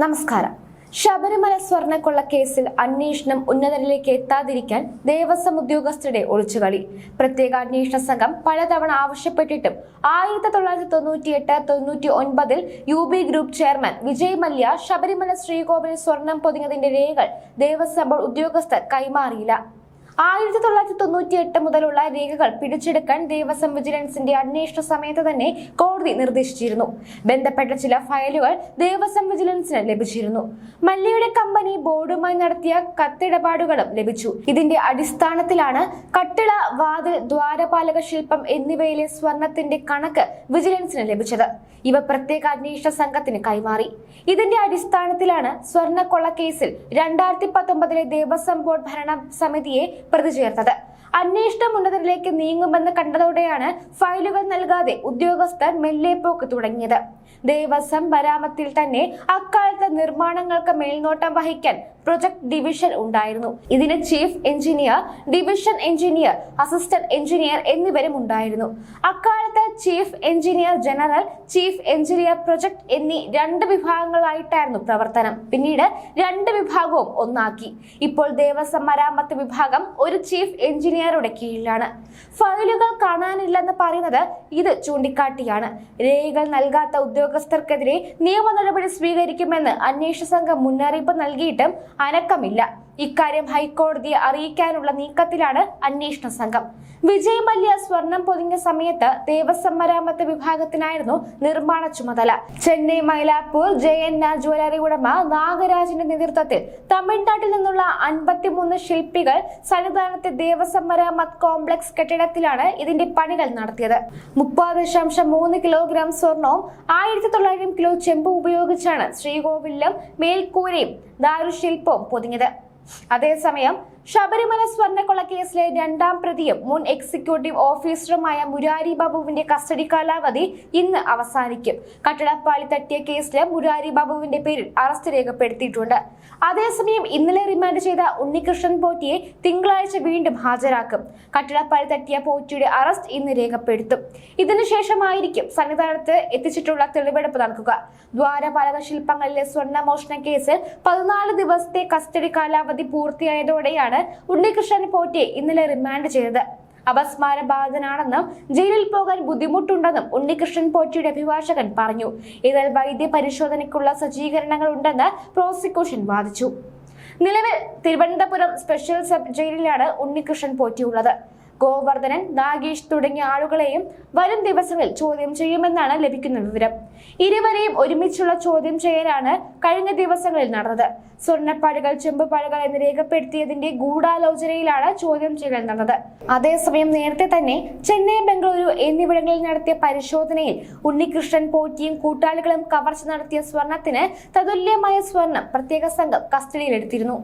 നമസ്കാരം. ശബരിമല സ്വർണക്കൊള്ള കേസിൽ അന്വേഷണം ഉന്നതരിലേക്ക് എത്താതിരിക്കാൻ ദേവസ്വം ഉദ്യോഗസ്ഥരുടെ ഒളിച്ചുകളി. പ്രത്യേക അന്വേഷണ സംഘം പലതവണ ആവശ്യപ്പെട്ടിട്ടും ആയിരത്തി തൊള്ളായിരത്തി തൊണ്ണൂറ്റി എട്ട് തൊണ്ണൂറ്റി ഒൻപതിൽ U B group chairman Vijay Mallya Sabarimala ശ്രീകോവിൽ സ്വർണം പൊതിഞ്ഞതിന്റെ രേഖകൾ ദേവസ്വം ബോർഡ് ഉദ്യോഗസ്ഥർ കൈമാറിയില്ല. ആയിരത്തി തൊള്ളായിരത്തി തൊണ്ണൂറ്റി എട്ട് മുതലുള്ള രേഖകൾ പിടിച്ചെടുക്കാൻ ദേവസ്വം വിജിലൻസിന്റെ അന്വേഷണ സമയത്ത് തന്നെ കോടതി നിർദ്ദേശിച്ചിരുന്നു. ബന്ധപ്പെട്ട ചില ഫയലുകൾ ദേവസ്വം വിജിലൻസിന് ലഭിച്ചിരുന്നു. മല്യയുടെ കമ്പനി ബോർഡുമായി നടത്തിയ കത്തിടപാടുകളും ലഭിച്ചു. ഇതിന്റെ അടിസ്ഥാനത്തിലാണ് കട്ടിള വാതിൽ ദ്വാരപാലക ശില്പം എന്നിവയിലെ സ്വർണത്തിന്റെ കണക്ക് വിജിലൻസിന് ലഭിച്ചത്. ഇവ പ്രത്യേക അന്വേഷണ സംഘത്തിന് കൈമാറി. ഇതിന്റെ അടിസ്ഥാനത്തിലാണ് സ്വർണക്കൊള്ള കേസിൽ രണ്ടായിരത്തി പത്തൊമ്പതിലെ ദേവസ്വം ബോർഡ് ഭരണ സമിതിയെ പ്രതി ചേർത്തത്. അന്വേഷണം ഉന്നതരിലേക്ക് നീങ്ങുമെന്ന് കണ്ടതോടെയാണ് ഫയലുകൾ നൽകാതെ ഉദ്യോഗസ്ഥർ മെല്ലെ പോക്ക് തുടങ്ങിയത്. ദേവസ്വം പരാമത്തിൽ തന്നെ അക്കാലത്തെ നിർമ്മാണങ്ങൾക്ക് മേൽനോട്ടം വഹിക്കാൻ പ്രൊജക്ട് ഡിവിഷൻ ഉണ്ടായിരുന്നു. ഇതിന് chief engineer division engineer assistant engineer എന്നിവരും ഉണ്ടായിരുന്നു. അക്കാലത്ത് chief engineer general chief engineer project എന്നീ രണ്ട് വിഭാഗങ്ങളായിട്ടായിരുന്നു പ്രവർത്തനം. പിന്നീട് രണ്ട് വിഭാഗവും ഒന്നാക്കി. ഇപ്പോൾ ദേവസ്വം മരാമത്ത് വിഭാഗം ഒരു ചീഫ് എഞ്ചിനീയറുടെ കീഴിലാണ്. ഫയലുകൾ കാണാനില്ലെന്ന് പറയുന്നത് ഇത് ചൂണ്ടിക്കാട്ടിയാണ്. രേഖകൾ നൽകാത്ത ഉദ്യോഗസ്ഥർക്കെതിരെ നിയമ നടപടി സ്വീകരിക്കുമെന്ന് അന്വേഷണ സംഘം മുന്നറിയിപ്പ് നൽകിയിട്ടും അനക്കമില്ല. ഇക്കാര്യം ഹൈക്കോടതിയെ അറിയിക്കാനുള്ള നീക്കത്തിലാണ് അന്വേഷണ സംഘം. വിജയ് മല്യ സ്വർണം പൊതിഞ്ഞ സമയത്ത് ദേവസ്വം മരാമത്ത് വിഭാഗത്തിനായിരുന്നു നിർമ്മാണ ചുമതല. Chennai Mylapore J N R jewellery ഉടമ നാഗരാജിന്റെ നേതൃത്വത്തിൽ തമിഴ്നാട്ടിൽ നിന്നുള്ള അൻപത്തിമൂന്ന് ശില്പികൾ സന്നിധാനത്തെ ദേവസ്വം മരാമത്ത് കോംപ്ലക്സ് കെട്ടിടത്തിലാണ് ഇതിന്റെ പണികൾ നടത്തിയത്. മുപ്പത് ദശാംശം മൂന്ന് കിലോഗ്രാം സ്വർണവും ആയിരത്തി തൊള്ളായിരം കിലോ ചെമ്പും ഉപയോഗിച്ചാണ് ശ്രീകോവിലും മേൽക്കൂരയും ദാരുശില്പവും പൊതിഞ്ഞത്. അതേസമയം ശബരിമല സ്വർണക്കൊള്ള കേസിലെ രണ്ടാം പ്രതിയും മുൻ എക്സിക്യൂട്ടീവ് ഓഫീസറുമായ മുരാരി ബാബുവിന്റെ കസ്റ്റഡി കാലാവധി ഇന്ന് അവസാനിക്കും. കട്ടടപ്പാളി തട്ടിയ കേസിൽ മുരാരി ബാബുവിന്റെ പേരിൽ അറസ്റ്റ് രേഖപ്പെടുത്തിയിട്ടുണ്ട്. അതേസമയം ഇന്നലെ റിമാൻഡ് ചെയ്ത ഉണ്ണികൃഷ്ണൻ പോറ്റിയെ തിങ്കളാഴ്ച വീണ്ടും ഹാജരാക്കും. കട്ടടപ്പാളി തട്ടിയ പോറ്റിയുടെ അറസ്റ്റ് ഇന്ന് രേഖപ്പെടുത്തും. ഇതിനുശേഷമായിരിക്കും സന്നിധാനത്ത് എത്തിച്ചിട്ടുള്ള തെളിവെടുപ്പ് നടക്കുക. ദ്വാരപാലക ശില്പങ്ങളിലെ സ്വർണമോഷണ കേസിൽ പതിനാല് ദിവസത്തെ കസ്റ്റഡി കാലാവധി പൂർത്തിയായതോടെയാണ് ഉണ്ണികൃഷ്ണൻ പോറ്റിയെ ഇന്നലെ റിമാൻഡ് ചെയ്തത്. അപസ്മാര ബാധിതനാണെന്നും ജയിലിൽ പോകാൻ ബുദ്ധിമുട്ടുണ്ടെന്നും ഉണ്ണികൃഷ്ണൻ പോറ്റിയുടെ അഭിഭാഷകൻ പറഞ്ഞു. എന്നാൽ വൈദ്യ പരിശോധനയ്ക്കുള്ള സജ്ജീകരണങ്ങൾ ഉണ്ടെന്ന് പ്രോസിക്യൂഷൻ വാദിച്ചു. നിലവിൽ തിരുവനന്തപുരം സ്പെഷ്യൽ സബ് ജയിലിലാണ് ഉണ്ണികൃഷ്ണൻ പോറ്റിയുള്ളത് ഗോവർദ്ധനൻ നാഗേഷ് തുടങ്ങിയ ആളുകളെയും വരും ദിവസങ്ങളിൽ ചോദ്യം ചെയ്യുമെന്നാണ് ലഭിക്കുന്ന വിവരം. ഇരുവരെയും ഒരുമിച്ചുള്ള ചോദ്യം ചെയ്യലാണ് കഴിഞ്ഞ ദിവസങ്ങളിൽ നടന്നത്. സ്വർണപ്പാടുകൾ ചെമ്പുപാടുകൾ എന്ന് രേഖപ്പെടുത്തിയതിന്റെ ഗൂഢാലോചനയിലാണ് ചോദ്യം ചെയ്യൽ നടന്നത്. അതേസമയം നേരത്തെ തന്നെ ചെന്നൈ ബംഗളൂരു എന്നിവിടങ്ങളിൽ നടത്തിയ പരിശോധനയിൽ ഉണ്ണികൃഷ്ണൻ പോറ്റിയും കൂട്ടാളികളും കവർച്ച നടത്തിയ സ്വർണത്തിന് തതുല്യമായ സ്വർണം പ്രത്യേക സംഘം കസ്റ്റഡിയിലെടുത്തിരുന്നു.